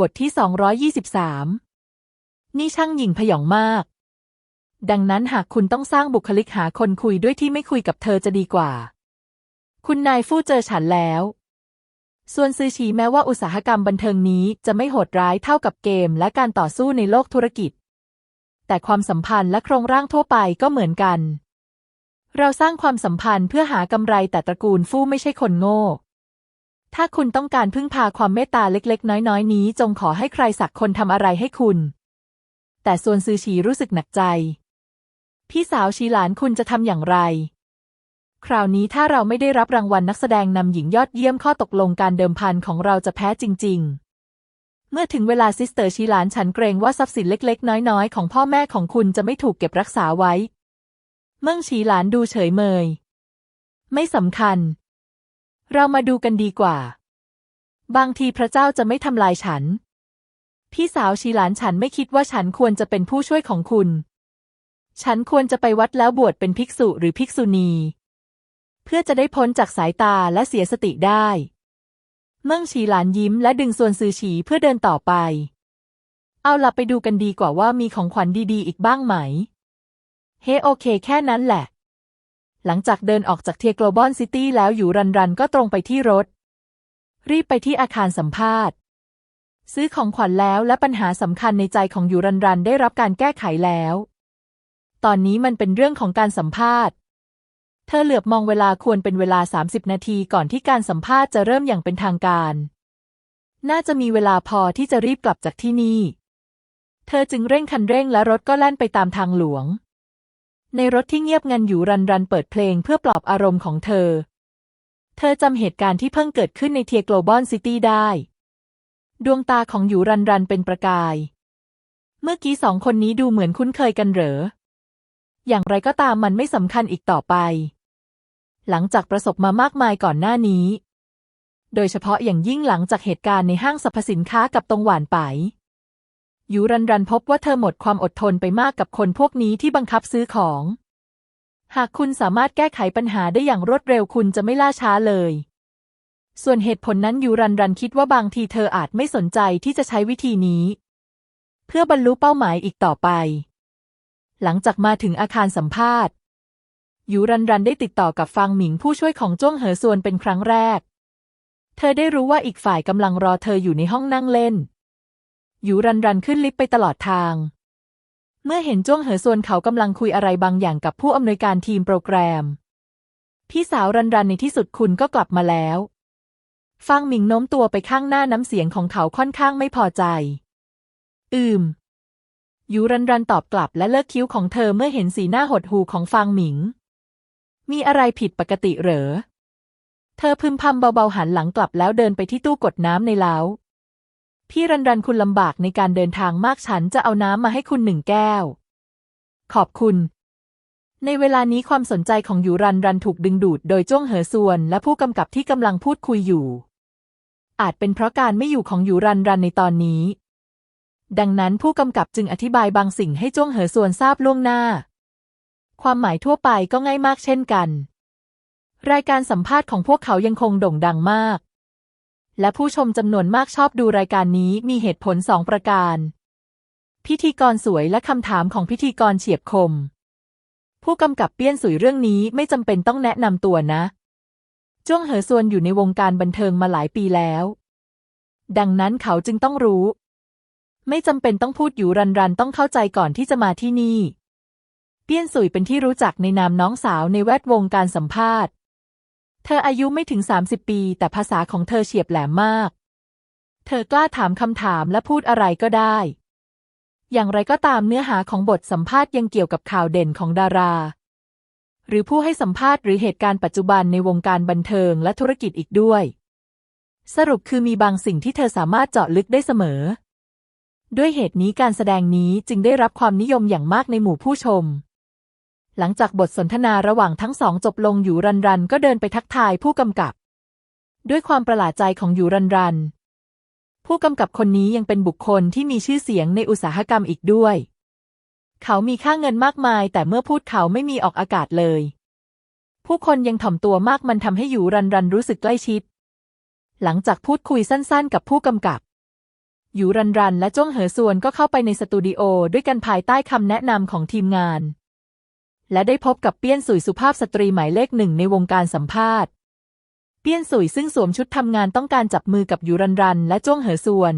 บทที่ 223 นี่ช่างหยิ่งพยองมาก ดังนั้นหากคุณต้องสร้างบุคลิกหาคนคุยด้วยที่ไม่คุยกับเธอจะดีกว่า คุณนายฟู่เจอฉันแล้ว ส่วนซือฉีแม้ว่าอุตสาหกรรมบันเทิงนี้จะไม่โหดร้ายเท่ากับเกมและการต่อสู้ในโลกธุรกิจ แต่ความสัมพันธ์และโครงร่างทั่วไปก็เหมือนกัน เราสร้างความสัมพันธ์เพื่อหากำไรแต่ตระกูลฟู่ไม่ใช่คนโง่ ถ้าคุณต้องการพึ่งพาความเมตตาเล็ก ๆ น้อย ๆ นี้ จงขอให้ใครสักคนทำอะไรให้คุณ แต่ส่วนซือฉีรู้สึกหนักใจ พี่สาวชีหลานคุณจะทำอย่างไร คราวนี้ถ้าเราไม่ได้รับรางวัลนักแสดงนำหญิงยอดเยี่ยมข้อตกลงการเดิมพันของเราจะแพ้จริง ๆเมื่อถึงเวลาซิสเตอร์ชีหลานฉันเกรงว่าทรัพย์สินเล็กๆ น้อยๆ ของพ่อแม่ของคุณจะไม่ถูกเก็บรักษาไว้ เมื่งชีหลานดูเฉยเมย ไม่สำคัญ เรามาดูกันดีกว่า บางทีพระเจ้าจะไม่ทำลายฉัน พี่สาวชีหลานฉันไม่คิดว่าฉันควรจะเป็นผู้ช่วยของคุณ ฉันควรจะไปวัดแล้วบวชเป็นภิกษุหรือภิกษุณี เพื่อจะได้พ้นจากสายตาและเสียสติได้ เมื่งชีหลานยิ้มและดึงส่วนซือฉีเพื่อเดินต่อไป เอาล่ะไปดูกันดีกว่าว่ามีของขวัญดีๆ อีกบ้างไหม เฮ้โอเค แค่นั้นแหละ หลังจากเดินออกจากเทียโกลบอลซิตี้แล้วอยู่รันรันก็ตรงไปที่รถ รีบไปที่อาคารสัมภาษณ์ ซื้อของขวัญแล้วและปัญหาสำคัญในใจของอยู่รันรันได้รับการแก้ไขแล้ว ตอนนี้มันเป็นเรื่องของการสัมภาษณ์ เธอเหลือบมองเวลาควรเป็นเวลา 30 นาทีก่อนที่การสัมภาษณ์จะเริ่มอย่างเป็นทางการ น่าจะมีเวลาพอที่จะรีบกลับจากที่นี่ เธอจึงเร่งคันเร่งและรถก็แล่นไปตามทางหลวง ในรถที่เงียบงันอยู่รันรันเปิดเพลงเพื่อปลอบอารมณ์ของเธอ เธอจำเหตุการณ์ที่เพิ่งเกิดขึ้นในเทียโกลบอลซิตี้ได้ ดวงตาของอยู่รันรันเป็นประกาย เมื่อกี้สองคนนี้ดูเหมือนคุ้นเคยกันเหรอ อย่างไรก็ตามมันไม่สำคัญอีกต่อไป หลังจากประสบมามากมายก่อนหน้านี้ โดยเฉพาะอย่างยิ่งหลังจากเหตุการณ์ในห้างสรรพสินค้ากับตรงหวานไป ยูรันรันพบว่าเธอหมดความอดทนไปมากกับคนพวกนี้ที่บังคับซื้อของ หากคุณสามารถแก้ไขปัญหาได้อย่างรวดเร็วคุณจะไม่ล่าช้าเลย ส่วนเหตุผลนั้นยูรันรันคิดว่าบางทีเธออาจไม่สนใจที่จะใช้วิธีนี้ เพื่อบรรลุเป้าหมายอีกต่อไป หลังจากมาถึงอาคารสัมภาษณ์ยูรันรันได้ติดต่อกับฟางหมิงผู้ช่วยของจ้วงเหอซวนเป็นครั้งแรก เธอได้รู้ว่าอีกฝ่ายกำลังรอเธออยู่ในห้องนั่งเล่น ยูรันรันขึ้นลิฟต์ไปตลอดทาง เมื่อเห็นจ้วงเหอซวนเขากำลังคุยอะไรบางอย่างกับผู้อำนวยการทีมโปรแกรม พี่สาวรันรันในที่สุดคุณก็กลับมาแล้วฟางหมิงโน้มตัวไปข้างหน้าน้ำเสียงของเขาค่อนข้างไม่พอใจ อืมยูรันรันตอบกลับและเลิกคิ้วของเธอเมื่อเห็นสีหน้าหดหู่ของฟางหมิง มีอะไรผิดปกติเหรอ เธอพึมพำเบาๆหันหลังกลับแล้วเดินไปที่ตู้กดน้ำในเล้า พี่รันรันคุณลำบากในการเดินทางมากฉันจะเอาน้ำมาให้คุณหนึ่งแก้ว ขอบคุณ ในเวลานี้ความสนใจของยูรันรันถูกดึงดูดโดยจ้วงเหอซวน และผู้กำกับที่กำลังพูดคุยอยู่ อาจเป็นเพราะการไม่อยู่ของยูรันรันในตอนนี้ ดังนั้นผู้กำกับจึงอธิบายบางสิ่งให้จ้วงเหอซวนทราบล่วงหน้า ความหมายทั่วไปก็ง่ายมากเช่นกัน รายการสัมภาษณ์ของพวกเขายังคงโด่งดังมาก และผู้ชมจำนวนมากชอบดูรายการนี้มีเหตุผลสองประการ พิธีกรสวยและคำถามของพิธีกรเฉียบคม ผู้กำกับเปี้ยนสุยเรื่องนี้ไม่จำเป็นต้องแนะนำตัวนะ จ้วงเหอซวนอยู่ในวงการบันเทิงมาหลายปีแล้ว ดังนั้นเขาจึงต้องรู้ ไม่จำเป็นต้องพูดอยู่รันรันต้องเข้าใจก่อนที่จะมาที่นี่เปี้ยนสุยเป็นที่รู้จักในนามน้องสาวในแวดวงการสัมภาษณ์ ธออายุไม่ถึง 30 ปี แต่ภาษาของเธอเฉียบแหลมมาก เธอกล้าถามคำถามและพูดอะไรก็ได้ อย่างไรก็ตามเนื้อหาของบทสัมภาษณ์ยังเกี่ยวกับข่าวเด่นของดารา หรือผู้ให้สัมภาษณ์หรือเหตุการณ์ปัจจุบันในวงการบันเทิงและธุรกิจอีกด้วย สรุปคือมีบางสิ่งที่เธอสามารถเจาะลึกได้เสมอ ด้วยเหตุนี้การแสดงนี้จึงได้รับความนิยมอย่างมากในหมู่ผู้ชม หลังจากบทสนทนาระหว่างทั้งสองจบลงอยู่รันรันก็เดินไปทักทายผู้กำกับ ด้วยความประหลาดใจของอยู่รันรัน ผู้กำกับคนนี้ยังเป็นบุคคลที่มีชื่อเสียงในอุตสาหกรรมอีกด้วย เขามีค่าเงินมากมาย แต่เมื่อพูดเขาไม่มีออกอากาศเลย ผู้คนยังถ่อมตัวมากมันทำให้อยู่รันรันรู้สึกใกล้ชิด หลังจากพูดคุยสั้นๆ กับผู้กำกับหยูรันรันและจ้งเหอส่วนก็เข้าไปในสตูดิโอด้วยกันภายใต้คำแนะนำของทีมงาน และได้พบกับเปี้ยนสุยสุภาพสตรีหมายเลขหนึ่งในวงการสัมภาษณ์ เปี้ยนสุยซึ่งสวมชุดทำงานต้องการจับมือกับยูรันรัน และจ้วงเหอส่วน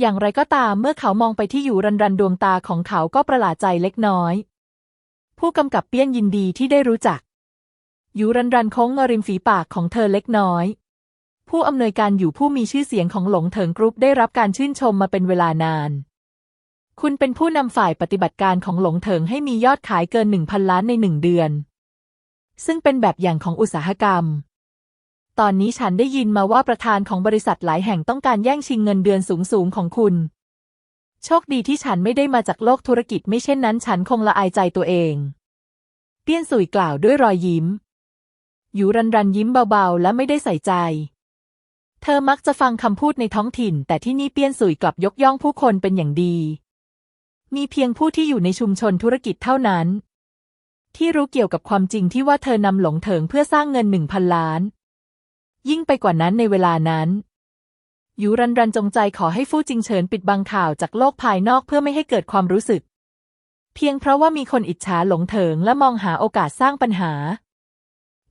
อย่างไรก็ตามเมื่อเขามองไปที่ยูรันรันดวงตาของเขาก็ประหลาดใจเล็กน้อย ผู้กำกับเปี้ยนยินดีที่ได้รู้จักยูรันรันโค้งงริมฝีปากของเธอเล็กน้อย ผู้อำนวยการอยู่ผู้มีชื่อเสียงของหลงเถิงกรุ๊ปได้รับการชื่นชมมาเป็นเวลานาน คุณเป็นผู้นำฝ่ายปฏิบัติการของหลงเถิงให้มียอดขายเกินหนึ่งพันล้านในหนึ่งเดือน ซึ่งเป็นแบบอย่างของอุตสาหกรรม ตอนนี้ฉันได้ยินมาว่าประธานของบริษัทหลายแห่งต้องการแย่งชิงเงินเดือนสูงๆของคุณ โชคดีที่ฉันไม่ได้มาจากโลกธุรกิจไม่เช่นนั้นฉันคงละอายใจตัวเองเปี้ยนสุยกล่าวด้วยรอยยิ้มหยูรันรันยิ้มเบาๆ และไม่ได้ใส่ใจ เธอมักจะฟังคำพูดในท้องถิ่น แต่ที่นี่เปี้ยนสุยกลับยกย่องผู้คนเป็นอย่างดี มีเพียงผู้ที่อยู่ในชุมชนธุรกิจเท่านั้น ที่รู้เกี่ยวกับความจริงที่ว่าเธอนำหลงเถิงเพื่อสร้างเงินหนึ่งพันล้าน ยิ่งไปกว่านั้นในเวลานั้นยูรันรันจงใจขอให้ฟู่จิงเฉินปิดบังข่าวจากโลกภายนอกเพื่อไม่ให้เกิดความรู้สึก เพียงเพราะว่ามีคนอิจฉาหลงเถิงและมองหาโอกาสสร้างปัญหา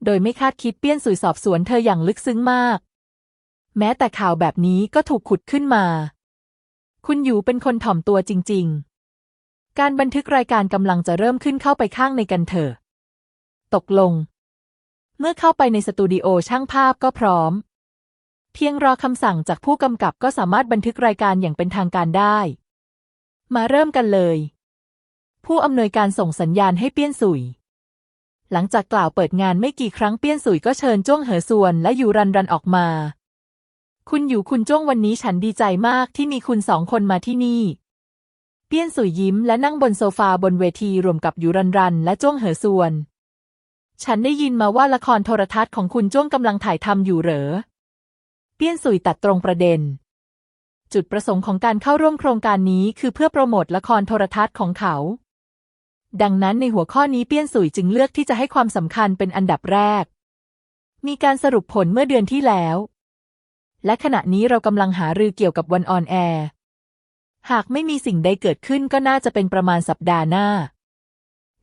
โดยไม่คาดคิดเปี้ยนสุยสอบสวนเธออย่างลึกซึ้งมาก แม้แต่ข่าวแบบนี้ก็ถูกขุดขึ้นมา คุณอยู่เป็นคนถ่อมตัวจริง ๆ การบันทึกรายการกำลังจะเริ่มขึ้นเข้าไปข้างในกันเถอะ ตกลง เมื่อเข้าไปในสตูดิโอช่างภาพก็พร้อม เพียงรอคำสั่งจากผู้กำกับก็สามารถบันทึกรายการอย่างเป็นทางการได้ มาเริ่มกันเลย ผู้อำนวยการส่งสัญญาณให้เปี้ยนสุย หลังจากกล่าวเปิดงานไม่กี่ครั้งเปี้ยนสุยก็เชิญจ้วงเหอส่วนและอยู่รันรันออกมา คุณอยู่คุณจ้วงวันนี้ฉันดีใจมากที่มีคุณสองคนมาที่นี่ เปี้ยนสุยยิ้มและนั่งบนโซฟาบนเวทีรวมกับยูรันรัน และจ้วงเหอส่วน ฉันได้ยินมาว่าละครโทรทัศน์ของคุณจ้วงกำลังถ่ายทำอยู่เหรอ เปี้ยนสุยตัดตรงประเด็น จุดประสงค์ของการเข้าร่วมโครงการนี้คือเพื่อโปรโมทละครโทรทัศน์ของเขา ดังนั้นในหัวข้อนี้เปี้ยนสุยจึงเลือกที่จะให้ความสำคัญเป็นอันดับแรก มีการสรุปผลเมื่อเดือนที่แล้ว และขณะนี้เรากำลังหารือเกี่ยวกับวันออนแอร์ หากไม่มีสิ่งใดเกิดขึ้นก็น่าจะเป็นประมาณสัปดาห์หน้า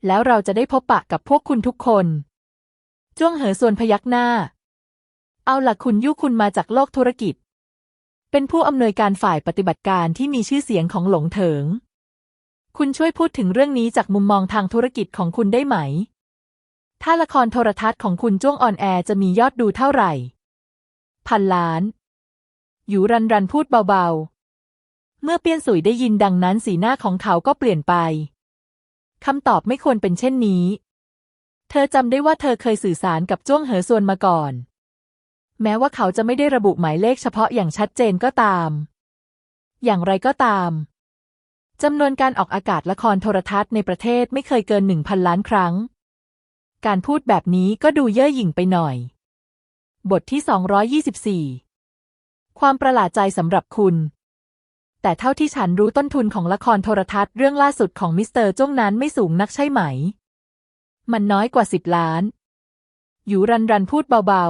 แล้วเราจะได้พบปะกับพวกคุณทุกคน จ้วงเหอส่วนพยักหน้า เอาล่ะคุณยุคุณมาจากโลกธุรกิจ เป็นผู้อำนวยการฝ่ายปฏิบัติการที่มีชื่อเสียงของหลงเถิง คุณช่วยพูดถึงเรื่องนี้จากมุมมองทางธุรกิจของคุณได้ไหม ถ้าละครโทรทัศน์ของคุณจ้วงออนแอร์จะมียอดดูเท่าไหร่ พันล้าน อยู่รันรันพูดเบาๆ เมื่อเปี้ยนสุยได้ยินดังนั้นสีหน้าของเขาก็เปลี่ยนไป คำตอบไม่ควรเป็นเช่นนี้ เธอจำได้ว่าเธอเคยสื่อสารกับจ้วงเหอส่วนมาก่อน แม้ว่าเขาจะไม่ได้ระบุหมายเลขเฉพาะอย่างชัดเจนก็ตาม อย่างไรก็ตามจำนวนการออกอากาศละครโทรทัศน์ในประเทศไม่เคยเกินหนึ่งพันล้านครั้ง การพูดแบบนี้ก็ดูเย่อหยิ่งไปหน่อย บทที่ 224 ความประหลาดใจสำหรับคุณ แต่เท่าที่ฉันรู้ต้นทุนของละครโทรทัศน์เรื่องล่าสุดของมิสเตอร์จ้งนั้นไม่สูงนักใช่ไหม มันน้อยกว่าสิบล้าน อยู่รันรันพูดเบา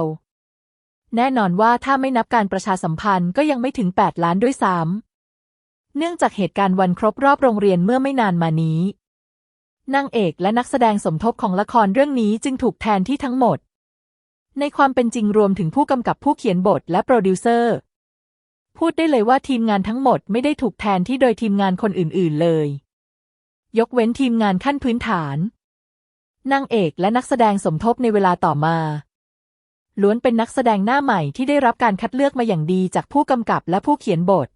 ๆ แน่นอนว่าถ้าไม่นับการประชาสัมพันธ์ก็ยังไม่ถึงแปดล้านด้วยซ้ำเนื่องจากเหตุการณ์วันครบรอบโรงเรียนเมื่อไม่นานมานี้นางเอกและนักแสดงสมทบของละครเรื่องนี้จึงถูกแทนที่ทั้งหมด ในความเป็นจริงรวมถึงผู้กำกับผู้เขียนบทและโปรดิวเซอร์ พูดได้เลยว่าทีมงานทั้งหมดไม่ได้ถูกแทนที่โดยทีมงานคนอื่น ๆ เลย ยกเว้นทีมงานขั้นพื้นฐาน นางเอกและนักแสดงสมทบในเวลาต่อมา ล้วนเป็นนักแสดงหน้าใหม่ที่ได้รับการคัดเลือกมาอย่างดีจากผู้กำกับและผู้เขียนบท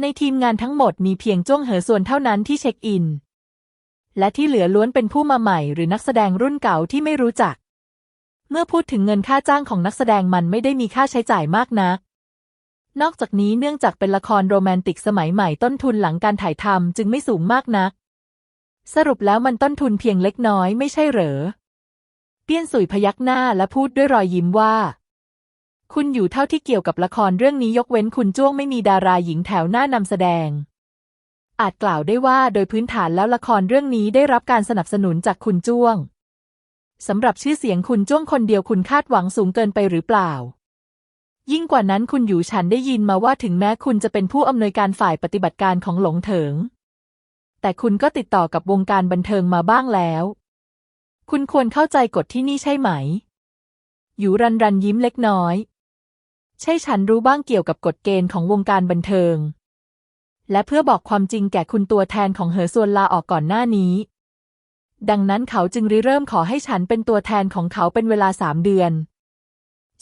ในทีมงานทั้งหมดมีเพียงจ้วงเหอส่วนเท่านั้นที่เช็คอิน และที่เหลือล้วนเป็นผู้มาใหม่หรือนักแสดงรุ่นเก่าที่ไม่รู้จัก เมื่อพูดถึงเงินค่าจ้างของนักแสดงมันไม่ได้มีค่าใช้จ่ายมากนัก นอกจากนี้เนื่องจากเป็นละครโรแมนติกสมัยใหม่ต้นทุนหลังการถ่ายทำจึงไม่สูงมากนัก สรุปแล้วมันต้นทุนเพียงเล็กน้อยไม่ใช่เหรอ เปี้ยนสุยพยักหน้าและพูดด้วยรอยยิ้มว่า คุณอยู่เท่าที่เกี่ยวกับละครเรื่องนี้ยกเว้นคุณจ้วงไม่มีดาราหญิงแถวหน้านำแสดง อาจกล่าวได้ว่าโดยพื้นฐานแล้วละครเรื่องนี้ได้รับการสนับสนุนจากคุณจ้วงสำหรับชื่อเสียงคุณจ้วงคนเดียวคุณคาดหวังสูงเกินไปหรือเปล่า ยิ่งกว่านั้นคุณหยูฉันได้ยินมาว่าถึงแม้คุณจะเป็นผู้อำนวยการฝ่ายปฏิบัติการของหลงเถิง แต่คุณก็ติดต่อกับวงการบันเทิงมาบ้างแล้ว คุณควรเข้าใจกฎที่นี่ใช่ไหมหยูรันรันยิ้มเล็กน้อย ใช่ฉันรู้บ้างเกี่ยวกับกฎเกณฑ์ของวงการบันเทิง และเพื่อบอกความจริงแก่คุณตัวแทนของเหอส่วนลาออกก่อนหน้านี้ ดังนั้นเขาจึงริเริ่มขอให้ฉันเป็นตัวแทนของเขาเป็นเวลาสามเดือน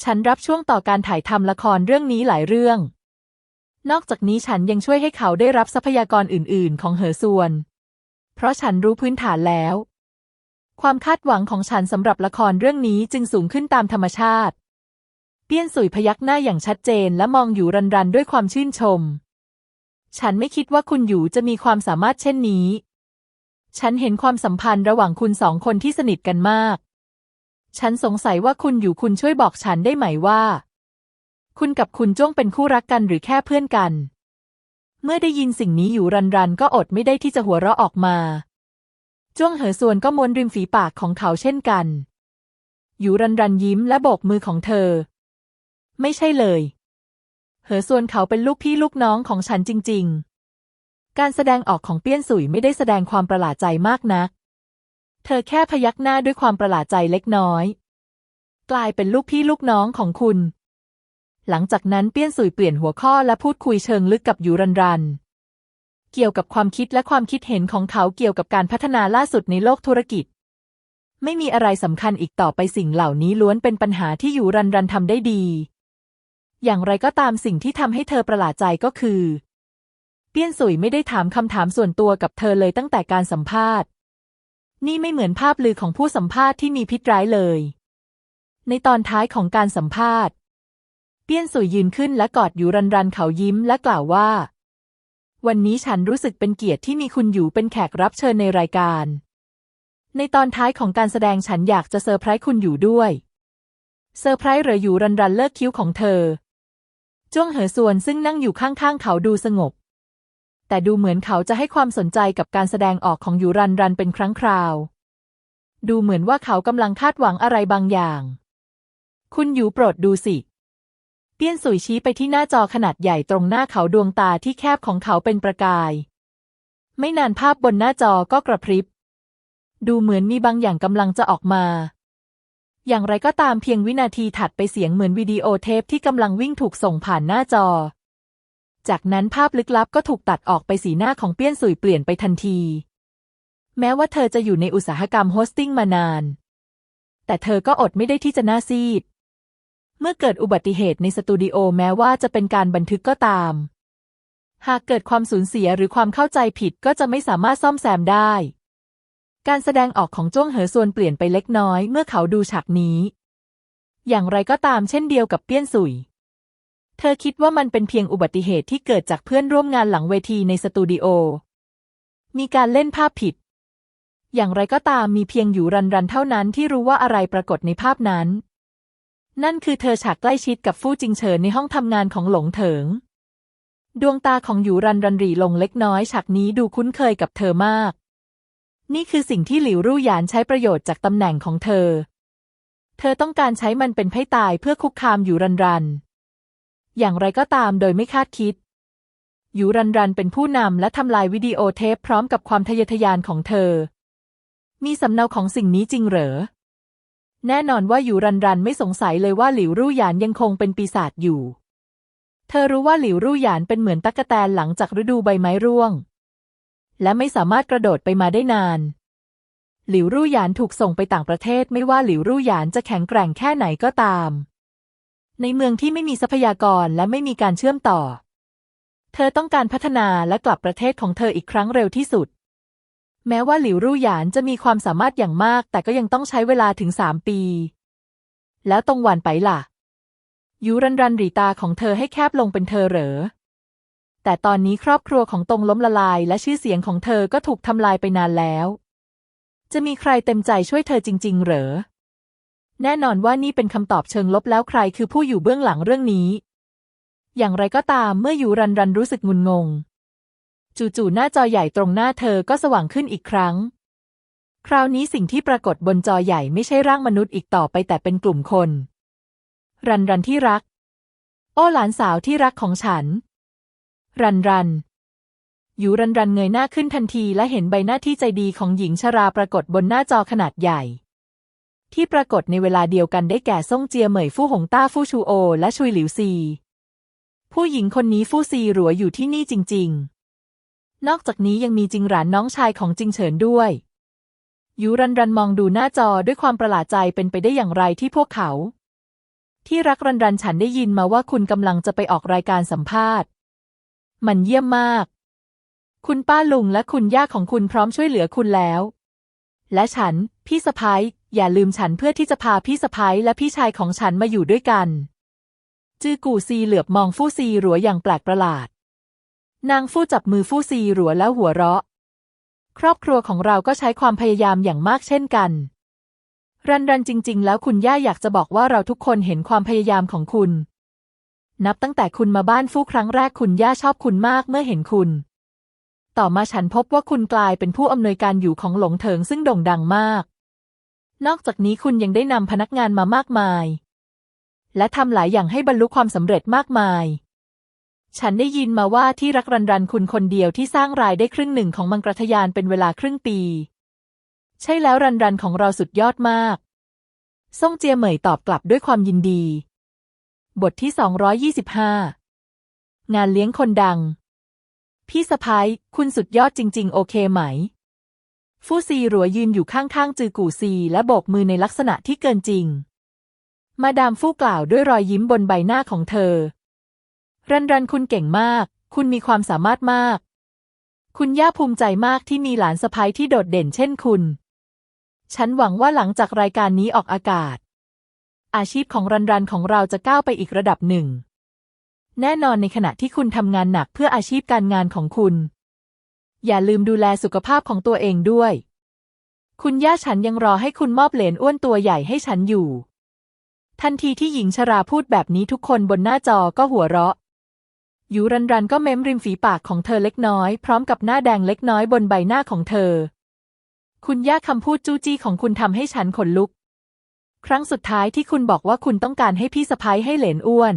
ฉันรับช่วงต่อการถ่ายทำละครเรื่องนี้หลายเรื่อง นอกจากนี้ฉันยังช่วยให้เขาได้รับทรัพยากรอื่น ๆ ของเหอส่วน เพราะฉันรู้พื้นฐานแล้ว ความคาดหวังของฉันสำหรับละครเรื่องนี้จึงสูงขึ้นตามธรรมชาติ เปี้ยนสุยพยักหน้าอย่างชัดเจนและมองอยู่รันรันด้วยความชื่นชม ฉันไม่คิดว่าคุณอยู่จะมีความสามารถเช่นนี้ ฉันเห็นความสัมพันธ์ระหว่างคุณสองคนที่สนิทกันมาก ฉันสงสัยว่าคุณอยู่คุณช่วยบอกฉันได้ไหมว่า คุณกับคุณจ้วงเป็นคู่รักกันหรือแค่เพื่อนกัน เมื่อได้ยินสิ่งนี้อยู่รันรันก็อดไม่ได้ที่จะหัวเราะออกมา จ้วงเหอส่วนก็ม้วนริมฝีปากของเขาเช่นกัน อยู่รันรันยิ้มและโบกมือของเธอ ไม่ใช่เลย เหอส่วนเขาเป็นลูกพี่ลูกน้องของฉันจริง ๆ การแสดงออกของเปี้ยนสุยไม่ได้แสดงความประหลาดใจมากนัก เธอแค่พยักหน้าด้วยความประหลาดใจเล็กน้อย กลายเป็นลูกพี่ลูกน้องของคุณ หลังจากนั้นเปี้ยนสุยเปลี่ยนหัวข้อและพูดคุยเชิงลึกกับยูรันรัน เกี่ยวกับความคิดและความคิดเห็นของเขาเกี่ยวกับการพัฒนาล่าสุดในโลกธุรกิจ ไม่มีอะไรสำคัญอีกต่อไปสิ่งเหล่านี้ล้วนเป็นปัญหาที่ยูรันรันทำได้ดี อย่างไรก็ตามสิ่งที่ทำให้เธอประหลาดใจก็คือ เปี้ยนสุยไม่ได้ถามคำถามส่วนตัวกับเธอเลยตั้งแต่การสัมภาษณ์ นี่ไม่เหมือนภาพลือของผู้สัมภาษณ์ที่มีพิษร้ายเลย ในตอนท้ายของการสัมภาษณ์ เปี้ยนสุยยืนขึ้นและกอดอยู่รันรันเขายิ้มและกล่าวว่า วันนี้ฉันรู้สึกเป็นเกียรติที่มีคุณอยู่เป็นแขกรับเชิญในรายการ ในตอนท้ายของการแสดงฉันอยากจะเซอร์ไพรส์คุณอยู่ด้วย เซอร์ไพรส์เหรออยู่รันรันเลิกคิ้วของเธอจ้วงเหอส่วนซึ่งนั่งอยู่ข้างๆเขาดูสงบ แต่ดูเหมือนเขาจะให้ความสนใจกับการแสดงออกของอยู่รันรันเป็นครั้งคราว ดูเหมือนว่าเขากำลังคาดหวังอะไรบางอย่าง คุณอยู่โปรดดูสิเปี้ยนสุยชี้ไปที่หน้าจอขนาดใหญ่ตรงหน้าเขาดวงตาที่แคบของเขาเป็นประกาย ไม่นานภาพบนหน้าจอก็กระพริบ ดูเหมือนมีบางอย่างกำลังจะออกมา อย่างไรก็ตามเพียงวินาทีถัดไปเสียงเหมือนวิดีโอเทปที่กำลังวิ่งถูกส่งผ่านหน้าจอ จากนั้นภาพลึกลับก็ถูกตัดออกไปสีหน้าของเปี้ยนสุยเปลี่ยนไปทันที แม้ว่าเธอจะอยู่ในอุตสาหกรรมโฮสติ้งมานาน แต่เธอก็อดไม่ได้ที่จะหน้าซีด เมื่อเกิดอุบัติเหตุในสตูดิโอแม้ว่าจะเป็นการบันทึกก็ตาม หากเกิดความสูญเสียหรือความเข้าใจผิดก็จะไม่สามารถซ่อมแซมได้ การแสดงออกของจ้วงเหอส่วนเปลี่ยนไปเล็กน้อยเมื่อเขาดูฉากนี้ อย่างไรก็ตามเช่นเดียวกับเปี้ยนสุย เธอคิดว่ามันเป็นเพียงอุบัติเหตุที่เกิดจากเพื่อนร่วมงานหลังเวทีในสตูดิโอ มีการเล่นภาพผิด อย่างไรก็ตามมีเพียงอยู่รันรันเท่านั้นที่รู้ว่าอะไรปรากฏในภาพนั้น นั่นคือเธอฉากใกล้ชิดกับฟู่จิงเฉินในห้องทำงานของหลงเถิง ดวงตาของหยูรันรันหรีลงเล็กน้อยฉากนี้ดูคุ้นเคยกับเธอมาก นี่คือสิ่งที่หลิวรู่หยานใช้ประโยชน์จากตำแหน่งของเธอ เธอต้องการใช้มันเป็นไพ่ตายเพื่อคุกคามหยูรันรัน อย่างไรก็ตามโดยไม่คาดคิด ยูรันรันเป็นผู้นำและทำลายวิดีโอเทปพร้อมกับความทะเยอทะยานของเธอ มีสำเนาของสิ่งนี้จริงเหรอ แน่นอนว่ายูรันรันไม่สงสัยเลยว่าหลิวรู่หยานยังคงเป็นปีศาจอยู่ เธอรู้ว่าหลิวรู่หยานเป็นเหมือนตั๊กแตนหลังจากฤดูใบไม้ร่วง และไม่สามารถกระโดดไปมาได้นานหลิวรู่หยานถูกส่งไปต่างประเทศไม่ว่าหลิวรู่หยานจะแข็งแกร่งแค่ไหนก็ตาม ในเมืองที่ไม่มีทรัพยากรและไม่มีการเชื่อมต่อ เธอต้องการพัฒนาและกลับประเทศของเธออีกครั้งเร็วที่สุด แม้ว่าหลิวรู่หยานจะมีความสามารถอย่างมาก แต่ก็ยังต้องใช้เวลาถึงสามปี แล้วตรงหวานไปล่ะ ยูรันรันหรีตาของเธอให้แคบลงเป็นเธอเหรอ แต่ตอนนี้ครอบครัวของตงล้มละลาย และชื่อเสียงของเธอก็ถูกทำลายไปนานแล้ว จะมีใครเต็มใจช่วยเธอจริง ๆ เหรอ แน่นอนว่านี่เป็นคำตอบเชิงลบแล้วใครคือผู้อยู่เบื้องหลังเรื่องนี้ อย่างไรก็ตามเมื่ออยู่รันรันรู้สึกงุนงง จู่ๆหน้าจอใหญ่ตรงหน้าเธอก็สว่างขึ้นอีกครั้ง คราวนี้สิ่งที่ปรากฏบนจอใหญ่ไม่ใช่ร่างมนุษย์อีกต่อไปแต่เป็นกลุ่มคน รันรันที่รัก โอ้หลานสาวที่รักของฉัน รันรันอยู่รันรันเงยหน้าขึ้นทันทีและเห็นใบหน้าที่ใจดีของหญิงชราปรากฏบนหน้าจอขนาดใหญ่ ที่ปรากฏในเวลาเดียวกันได้แก่ซ่งเจียเหมยฟู่หงต้าฟู่ชูโอ และชุยหลิวซี ผู้หญิงคนนี้ฟู่ซีหรัวอยู่ที่นี่จริง ๆ นอกจากนี้ยังมีจิงหรานน้องชายของจิงเฉินด้วยยูรันรันมองดูหน้าจอด้วยความประหลาดใจเป็นไปได้อย่างไรที่พวกเขา ที่รักรันรันฉันได้ยินมาว่าคุณกำลังจะไปออกรายการสัมภาษณ์ มันเยี่ยมมาก คุณป้าลุงและคุณย่าของคุณพร้อมช่วยเหลือคุณแล้ว และฉัน พี่สะพ้าย อย่าลืมฉันเพื่อที่จะพาพี่สะพ้ายและพี่ชายของฉันมาอยู่ด้วยกัน จื้อกูซีเหลือบมองฟู่ซีหรัวอย่างแปลกประหลาด นางฟู่จับมือฟู่ซีหรัวแล้วหัวเราะ ครอบครัวของเราก็ใช้ความพยายามอย่างมากเช่นกัน รันรันจริง ๆ แล้วคุณย่าอยากจะบอกว่าเราทุกคนเห็นความพยายามของคุณ นับตั้งแต่คุณมาบ้านฟู่ครั้งแรกคุณย่าชอบคุณมากเมื่อเห็นคุณ ต่อมาฉันพบว่าคุณกลายเป็นผู้อำนวยการอยู่ของหลงเถิงซึ่งโด่งดังมาก นอกจากนี้คุณยังได้นำพนักงานมามากมาย และทำหลายอย่างให้บรรลุความสำเร็จมากมาย ฉันได้ยินมาว่าที่รักรันรันคุณคนเดียวที่สร้างรายได้ครึ่งหนึ่งของมังกรทยานเป็นเวลาครึ่งปี ใช่แล้วรันรันของเราสุดยอดมากซ่งเจียเหมยตอบกลับด้วยความยินดี บทที่ 225 งานเลี้ยงคนดัง พี่สะพ้ายคุณสุดยอดจริง ๆ โอเคไหม ฟู่ซีหรัวยืนอยู่ข้างๆจือกู่ซีและโบกมือในลักษณะที่เกินจริง มาดามฟู่กล่าวด้วยรอยยิ้มบนใบหน้าของเธอ รันรันคุณเก่งมาก คุณมีความสามารถมาก คุณย่าภูมิใจมากที่มีหลานสะพ้ายที่โดดเด่นเช่นคุณ ฉันหวังว่าหลังจากรายการนี้ออกอากาศ อาชีพของรันรันของเราจะก้าวไปอีกระดับหนึ่ง แน่นอนในขณะที่คุณทำงานหนักเพื่ออาชีพการงานของคุณ อย่าลืมดูแลสุขภาพของตัวเองด้วย คุณย่าฉันยังรอให้คุณมอบเหรียญอ้วนตัวใหญ่ให้ฉันอยู่ ทันทีที่หญิงชราพูดแบบนี้ทุกคนบนหน้าจอก็หัวเราะยูรันรันก็เม้มริมฝีปากของเธอเล็กน้อย พร้อมกับหน้าแดงเล็กน้อยบนใบหน้าของเธอ คุณย่าคำพูดจู้จี้ของคุณทำให้ฉันขนลุก ครั้งสุดท้ายที่คุณบอกว่าคุณต้องการให้พี่สะพ้ายให้เหลนอ้วน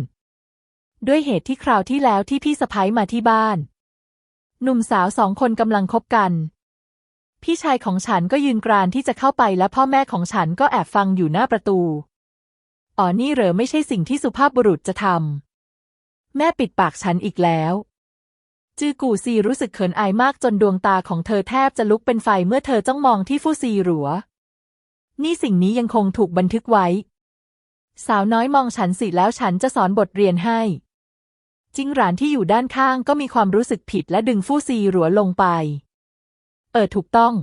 ด้วยเหตุที่คราวที่แล้วที่พี่สะพ้ายมาที่บ้าน หนุ่มสาวสองคนกำลังคบกัน พี่ชายของฉันก็ยืนกรานที่จะเข้าไปและพ่อแม่ของฉันก็แอบฟังอยู่หน้าประตู อ๋อนี่เหรอไม่ใช่สิ่งที่สุภาพบุรุษจะทำ แม่ปิดปากฉันอีกแล้ว จือกูซีรู้สึกเขินอายมากจนดวงตาของเธอแทบจะลุกเป็นไฟเมื่อเธอจ้องมองที่ฟู่ซีหรัว นี่สิ่งนี้ยังคงถูกบันทึกไว้ สาวน้อยมองฉันสิแล้วฉันจะสอนบทเรียนให้ จิงหรานที่อยู่ด้านข้างก็มีความรู้สึกผิดและดึงฟู่ซีหรัวลงไป เออถูกต้อง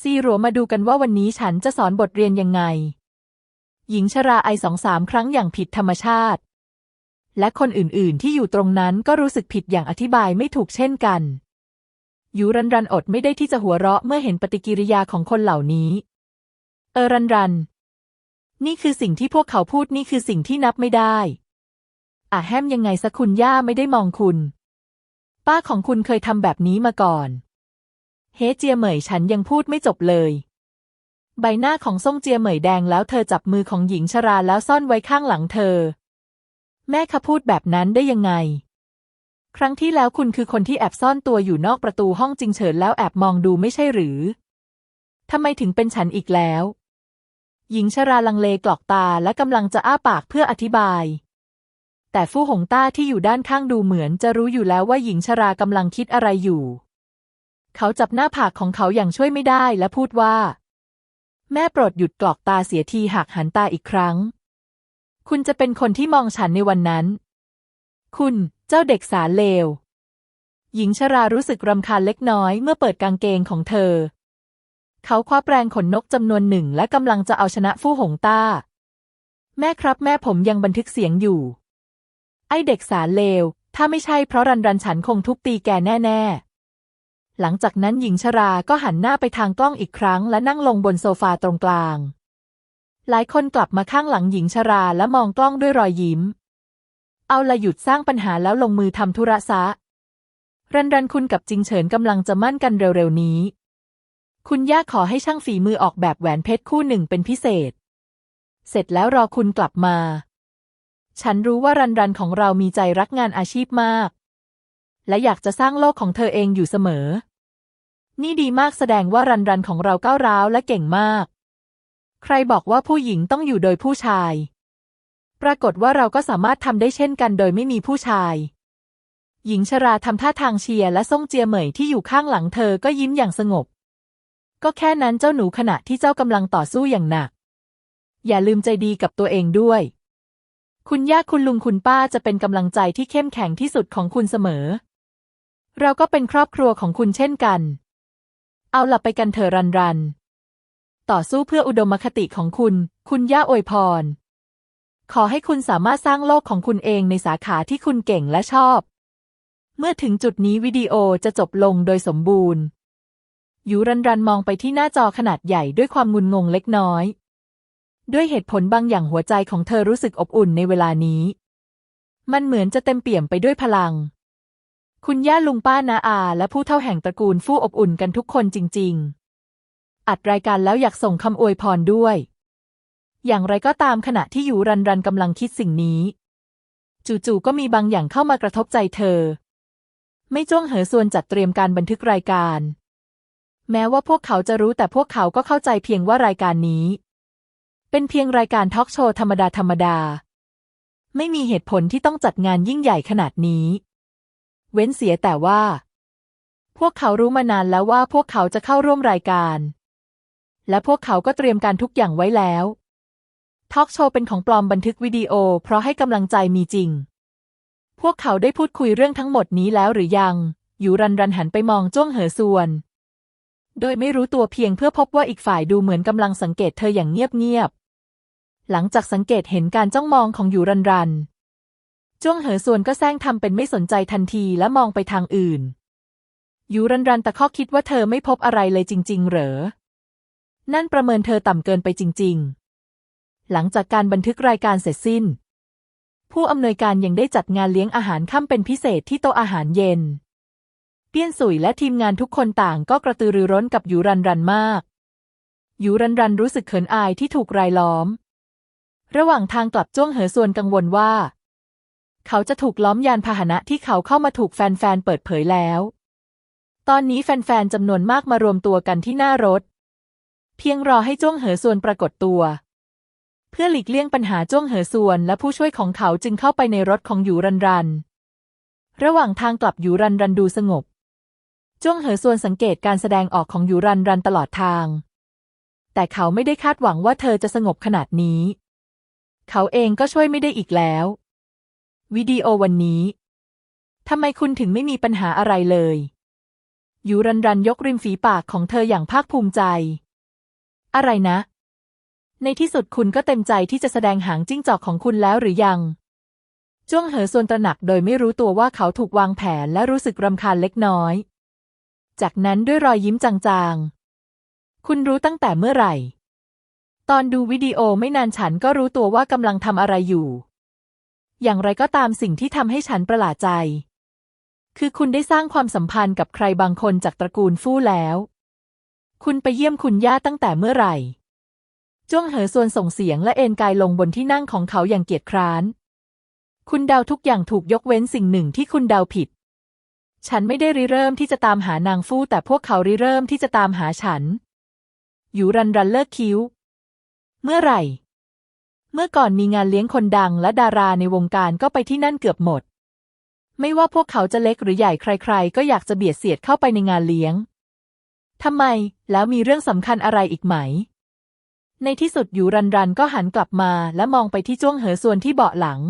ซีหรัวมาดูกันว่าวันนี้ฉันจะสอนบทเรียนยังไง หญิงชราไอสองสามครั้งอย่างผิดธรรมชาติ และคนอื่นๆ ที่อยู่ตรงนั้นก็รู้สึกผิดอย่างอธิบายไม่ถูกเช่นกันยูรันรันอดไม่ได้ที่จะหัวเราะเมื่อเห็นปฏิกิริยาของคนเหล่านี้ เออรันรัน นี่คือสิ่งที่พวกเขาพูดนี่คือสิ่งที่นับไม่ได้ อะแฮมยังไงสักคุณย่าไม่ได้มองคุณ ป้าของคุณเคยทำแบบนี้มาก่อน เฮเจียเหมยฉันยังพูดไม่จบเลย ใบหน้าของซ่งเจียเหมยแดงแล้วเธอจับมือของหญิงชราแล้วซ่อนไว้ข้างหลังเธอ แม่คะพูดแบบนั้นได้ยังไง ครั้งที่แล้วคุณคือคนที่แอบซ่อนตัวอยู่นอกประตูห้องจิงเฉินแล้วแอบมองดูไม่ใช่หรือทำไมถึงเป็นฉันอีกแล้ว หญิงชราลังเลกรอกตาและกำลังจะอ้าปากเพื่ออธิบาย แต่ฟู่หงต้าที่อยู่ด้านข้างดูเหมือนจะรู้อยู่แล้วว่าหญิงชรากำลังคิดอะไรอยู่ เขาจับหน้าผากของเขาอย่างช่วยไม่ได้และพูดว่า แม่โปรดหยุดกรอกตาเสียทีหากหันตาอีกครั้ง คุณจะเป็นคนที่มองฉันในวันนั้น คุณเจ้าเด็กสาเลว หญิงชรารู้สึกรำคาญเล็กน้อยเมื่อเปิดกางเกงของเธอ เขาคว้าแปรงขนนกจำนวนหนึ่งและกำลังจะเอาชนะฟู่หงต้า แม่ครับแม่ผมยังบันทึกเสียงอยู่ ไอเด็กสารเลว ถ้าไม่ใช่เพราะรันรันฉันคงทุบตีแกแน่ ๆ หลังจากนั้นหญิงชราก็หันหน้าไปทางกล้องอีกครั้ง และนั่งลงบนโซฟาตรงกลาง หลายคนกลับมาข้างหลังหญิงชราและมองกล้องด้วยรอยยิ้ม เอาละหยุดสร้างปัญหาแล้วลงมือทำธุระซะ รันรันคุณกับจิงเฉินกำลังจะมั่นกันเร็วๆนี้ คุณย่าขอให้ช่างฝีมือออกแบบแหวนเพชรคู่หนึ่งเป็นพิเศษ เสร็จแล้วรอคุณกลับมา ฉันรู้ว่ารันรันของเรามีใจรักงานอาชีพมาก และอยากจะสร้างโลกของเธอเองอยู่เสมอ นี่ดีมากแสดงว่ารันรันของเราก้าวร้าวและเก่งมาก ใครบอกว่าผู้หญิงต้องอยู่โดยผู้ชาย ปรากฏว่าเราก็สามารถทำได้เช่นกันโดยไม่มีผู้ชาย หญิงชราทำท่าทางเชียร์และซ่งเจียเหมยที่อยู่ข้างหลังเธอก็ยิ้มอย่างสงบ ก็แค่นั้นเจ้าหนูขณะที่เจ้ากำลังต่อสู้อย่างหนัก อย่าลืมใจดีกับตัวเองด้วย คุณย่าคุณลุงคุณป้าจะเป็นกำลังใจที่เข้มแข็งที่สุดของคุณเสมอ เราก็เป็นครอบครัวของคุณเช่นกัน เอาล่ะไปกันเถอะรันรัน ต่อสู้เพื่ออุดมคติของคุณ คุณย่าอวยพร ขอให้คุณสามารถสร้างโลกของคุณเองในสาขาที่คุณเก่งและชอบ เมื่อถึงจุดนี้วิดีโอจะจบลงโดยสมบูรณ์ ยูรันรันมองไปที่หน้าจอขนาดใหญ่ด้วยความงุนงงเล็กน้อย ด้วยเหตุผลบางอย่างหัวใจของเธอรู้สึกอบอุ่นในเวลานี้ มันเหมือนจะเต็มเปี่ยมไปด้วยพลัง คุณย่าลุงป้านาอา และผู้เฒ่าแห่งตระกูลฟู่อบอุ่นกันทุกคนจริง ๆ อัดรายการแล้วอยากส่งคำอวยพรด้วย อย่างไรก็ตามขณะที่อยู่รันรันกำลังคิดสิ่งนี้ จู่ๆก็มีบางอย่างเข้ามากระทบใจเธอ ไม่จ้วงเหอส่วนจัดเตรียมการบันทึกรายการ แม้ว่าพวกเขาจะรู้แต่พวกเขาก็เข้าใจเพียงว่ารายการนี้ เป็นเพียงรายการทอล์กโชว์ธรรมดาธรรมดา ไม่มีเหตุผลที่ต้องจัดงานยิ่งใหญ่ขนาดนี้ เว้นเสียแต่ว่า พวกเขารู้มานานแล้วว่าพวกเขาจะเข้าร่วมรายการ และพวกเขาก็เตรียมการทุกอย่างไว้แล้วทอล์กโชว์เป็นของปลอมบันทึกวิดีโอ เพราะให้กำลังใจมีจริง พวกเขาได้พูดคุยเรื่องทั้งหมดนี้แล้วหรือยัง อยู่รันรันหันไปมองจ้วงเหอส่วน โดยไม่รู้ตัวเพียงเพื่อพบว่าอีกฝ่ายดูเหมือนกำลังสังเกตเธออย่างเงียบๆ หลังจากสังเกตเห็นการจ้องมองของอยู่รันรันจ้วงเหอส่วนก็แซงทำเป็นไม่สนใจทันทีและมองไปทางอื่น อยู่รันรันตะคอกคิดว่าเธอไม่พบอะไรเลยจริง ๆ เหรอ นั่นประเมินเธอต่ำเกินไปจริง ๆ หลังจากการบันทึกรายการเสร็จสิ้น ผู้อำนวยการยังได้จัดงานเลี้ยงอาหารค่ำเป็นพิเศษที่โต๊ะอาหารเย็น เปี้ยนสุยและทีมงานทุกคนต่างก็กระตือรือร้นกับยูรันรันมากยูรันรันรู้สึกเขินอายที่ถูกรายล้อม ระหว่างทางกลับจ้วงเหอส่วนกังวลว่า เขาจะถูกล้อมยานพาหนะที่เขาเข้ามาถูกแฟนๆเปิดเผยแล้ว ตอนนี้แฟนๆจำนวนมากมารวมตัวกันที่หน้ารถ เพียงรอให้จ้วงเหอส่วนปรากฏตัว เพื่อหลีกเลี่ยงปัญหาจ้วงเหอส่วนและผู้ช่วยของเขาจึงเข้าไปในรถของหยูรันรัน ระหว่างทางกลับหยูรันรันดูสงบจ้วงเหอส่วนสังเกตการแสดงออกของหยูรันรันตลอดทาง แต่เขาไม่ได้คาดหวังว่าเธอจะสงบขนาดนี้ เขาเองก็ช่วยไม่ได้อีกแล้ว วิดีโอวันนี้ทำไมคุณถึงไม่มีปัญหาอะไรเลยยูรันรันยกริมฝีปากของเธออย่างภาคภูมิใจ อะไรนะ ในที่สุดคุณก็เต็มใจที่จะแสดงหางจิ้งจอกของคุณแล้วหรือยัง จ้วงเหอส่วนตระหนักโดยไม่รู้ตัวว่าเขาถูกวางแผนและรู้สึกรำคาญเล็กน้อย จากนั้นด้วยรอยยิ้มจางๆ คุณรู้ตั้งแต่เมื่อไหร่ ตอนดูวิดีโอไม่นานฉันก็รู้ตัวว่ากำลังทำอะไรอยู่ อย่างไรก็ตามสิ่งที่ทำให้ฉันประหลาดใจ คือคุณได้สร้างความสัมพันธ์กับใครบางคนจากตระกูลฟู่แล้ว คุณไปเยี่ยมคุณย่าตั้งแต่เมื่อไหร่จ้วงเหอส่วนส่งเสียงและเอนกายลงบนที่นั่งของเขาอย่างเกียจคร้าน คุณเดาทุกอย่างถูกยกเว้นสิ่งหนึ่งที่คุณเดาผิด ฉันไม่ได้ริเริ่มที่จะตามหานางฟู่แต่พวกเขาริเริ่มที่จะตามหาฉัน อยู่รันรันเลิกคิ้ว เมื่อไหร่ เมื่อก่อนมีงานเลี้ยงคนดังและดาราในวงการก็ไปที่นั่นเกือบหมด ไม่ว่าพวกเขาจะเล็กหรือใหญ่ใคร ๆ ก็อยากจะเบียดเสียดเข้าไปในงานเลี้ยงทำไม แล้วมีเรื่องสำคัญอะไรอีกไหม ในที่สุดอยู่รันรันก็หันกลับมาและมองไปที่จ้วงเหอส่วนที่เบาะหลัง